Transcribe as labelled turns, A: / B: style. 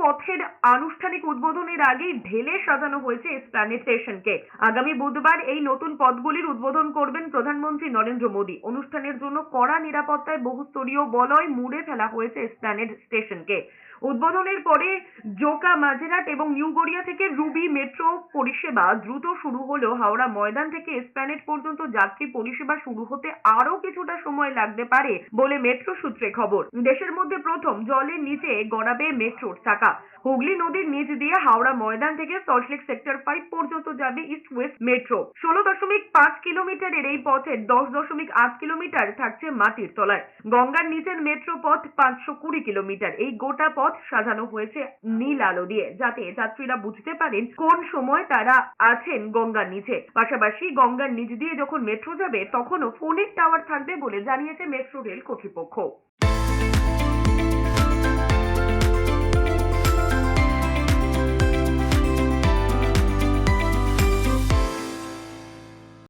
A: পথের আনুষ্ঠানিক উদ্বোধনের আগেই ঢেলে সাজানো হয়েছে এসপ্ল্যানেড স্টেশনকে আগামী বুধবার এই নতুন পথগুলির উদ্বোধন করবেন প্রধানমন্ত্রী নরেন্দ্র মোদী। অনুষ্ঠানের জন্য কড়া নিরাপত্তায় বহুস্তরীয় বলয় মুড়ে ফেলা হয়েছে এসপ্ল্যানেড স্টেশনকে উদ্বোধনের পরে জোকা মাঝেরহাট এবং নিউ গড়িয়া থেকে রুবি মেট্রো পরিষেবা দ্রুত শুরু হলেও হাওড়া ময়দান থেকে এসপ্ল্যানেড পর্যন্ত যাত্রী পরিষেবা শুরু হতে আরও কিছুটা সময় লাগতে পারে বলে মেট্রো সূত্রে খবর। দেশের মধ্যে প্রথম জলের নিচে গড়াবে মেট্রোর চাকা। হুগলি নদীর নিচ দিয়ে হাওড়া ময়দান থেকে সল্টলেক সেক্টর ফাইভ পর্যন্ত যাবে ইস্ট ওয়েস্ট মেট্রো ষোলো দশমিক পাঁচ কিলোমিটারের এই পথে দশ দশমিক আট কিলোমিটার থাকছে মাটির তলায়। গঙ্গার নিচের মেট্রো পথ পাঁচশো কুড়ি কিলোমিটার। এই গোটা পথ সাজানো হয়েছে নীল আলো দিয়ে, যাতে যাত্রীরা বুঝতে পারেন কোন সময় তারা আছেন গঙ্গার নিচে। পাশাপাশি গঙ্গার নিচ দিয়ে যখন মেট্রো যাবে, তখনও ফোনের টাওয়ার থাকবে বলে জানিয়েছে মেট্রো রেল কর্তৃপক্ষ।